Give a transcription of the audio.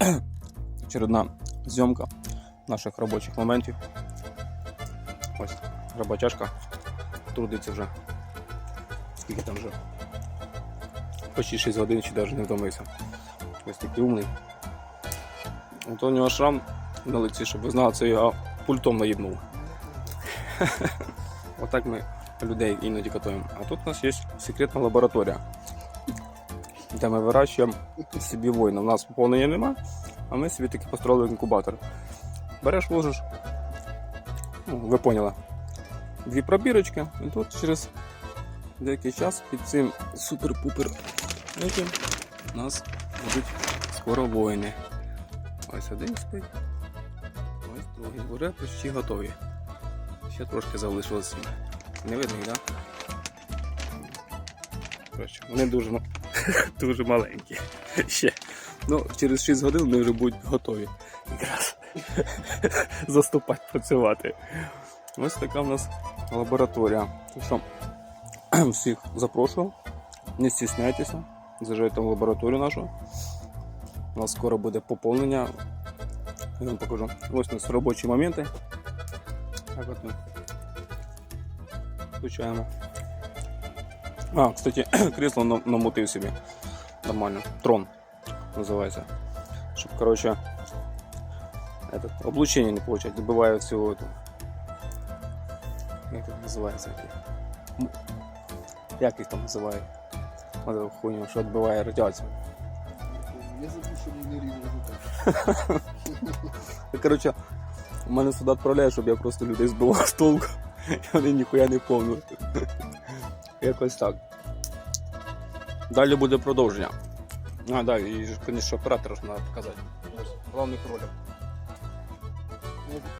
очередна зйомка наших робочих моментів. Ось роботяжка трудиться вже. Скільки там вже? Почти 6 годин чи навіть не втомився. Ось такий умний. От у нього шрам на лиці, щоб ви знали, це його пультом наїбнув. Отак ми людей іноді катуємо. А тут у нас є секретна лабораторія, де ми вирощуємо собі воїна. У нас поповнення нема, а ми собі таки построїли інкубатор. Береш, ложиш, ну, ви поняли, дві пробірочки, і тут через деякий час під цим супер-пупер у нас будуть скоро воїни. Ось один спить. Ось другий. Вже почти готові. Ще трошки залишилося. Не видно, так? Коротше, вони дуже, дуже маленькі. Ще. Ну, через 6 годин вони вже будуть готові. Якраз заступати працювати. Ось така в нас лабораторія. Так що всіх запрошую. Не стісняйтеся. Заїжджайте в лабораторію нашу. У нас скоро буде поповнення. Я вам покажу. Ось у нас робочі моменти. Так от ми включаємо. А, кстати, крісло нам- намотив собі. Нормально. Трон називається. Щоб, короче, этот, облучение не получать. Добиває всю эту. Як це називається? Як їх там називають? Ось хуйню, що відбиває радіацію. Я забув, що не рівно Короче, мене сюди відправляють, щоб я просто людей збивав з толку. І вони ніхуя не помнять. Якось так. Далі буде продовження. А, да, і, звісно, оператора треба показати. Ось, Главний кролик.